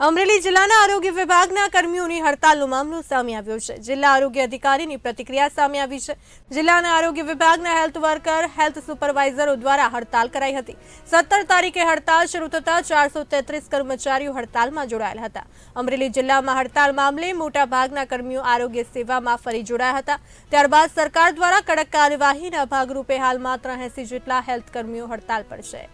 અમરેલી જિલ્લાના આરોગ્ય વિભાગના કર્મીઓની હડતાલનો મામલો સામે આવ્યો છે. જિલ્લા આરોગ્ય અધિકારીની પ્રતિક્રિયા સામે આવી છે. જિલ્લાના આરોગ્ય વિભાગના હેલ્થ વર્કર, હેલ્થ સુપરવાઇઝરો દ્વારા હડતાલ કરાઈ હતી. સત્તર તારીખે હડતાલ શરૂ થતાં ચારસો કર્મચારીઓ હડતાલમાં જોડાયેલા હતા. અમરેલી જિલ્લામાં હડતાલ મામલે મોટા ભાગના કર્મીઓ આરોગ્ય સેવામાં ફરી જોડાયા હતા. ત્યારબાદ સરકાર દ્વારા કડક કાર્યવાહીના ભાગરૂપે હાલ માત્ર એસી જેટલા હેલ્થ કર્મીઓ હડતાલ પર છે.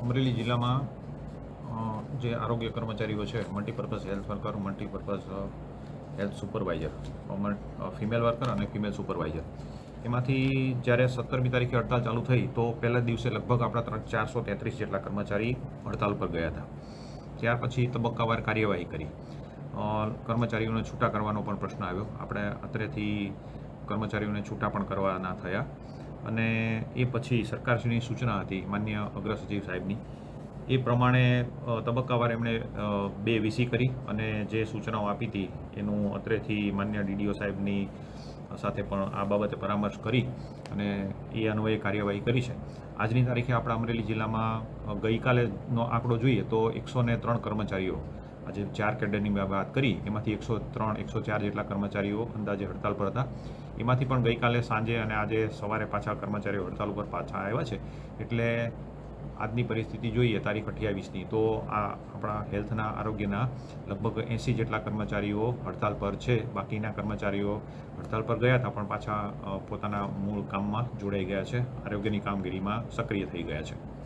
અમરેલી જિલ્લામાં જે આરોગ્ય કર્મચારીઓ છે multipurpose health worker multipurpose health supervisor female worker અને ફિમેલ સુપરવાઇઝર એમાંથી જ્યારે સત્તરમી તારીખે હડતાલ ચાલુ થઈ, તો પહેલા દિવસે લગભગ આપણા ત્રણ ચારસો તેત્રીસ જેટલા કર્મચારી હડતાલ પર ગયા હતા. ત્યાર પછી તબક્કાવાર કાર્યવાહી કરી. કર્મચારીઓને છૂટા કરવાનો પણ પ્રશ્ન આવ્યો. આપણે અત્રેથી કર્મચારીઓને છૂટા પણ કરવાના થયા. અને એ પછી સરકારશ્રીની સૂચના હતી માન્ય અગ્ર સચિવ સાહેબની. એ પ્રમાણે તબક્કાવાર એમણે બે વીસી કરી અને જે સૂચનાઓ આપી હતી એનું અત્રેથી માન્ય ડીડીઓ સાહેબની સાથે પણ આ બાબતે પરામર્શ કરી અને એ અન્વયે કાર્યવાહી કરી છે. આજની તારીખે આપણા અમરેલી જિલ્લામાં ગઈકાલેનો આંકડો જોઈએ તો એકસો ત્રણ કર્મચારીઓ આજે ચાર કેડરની મેં વાત કરી, એમાંથી એકસો ત્રણ, એકસો ચાર જેટલા કર્મચારીઓ અંદાજે હડતાલ પર હતા. એમાંથી પણ ગઈકાલે સાંજે અને આજે સવારે પાછા કર્મચારીઓ હડતાલ ઉપર પાછા આવ્યા છે. એટલે આજની પરિસ્થિતિ જોઈએ, તારીખ અઠ્યાવીસની. તો આ આપણા હેલ્થના, આરોગ્યના લગભગ એંસી જેટલા કર્મચારીઓ હડતાલ પર છે. બાકીના કર્મચારીઓ હડતાલ પર ગયા હતા, પણ પાછા પોતાના મૂળ કામમાં જોડાઈ ગયા છે. આરોગ્યની કામગીરીમાં સક્રિય થઈ ગયા છે.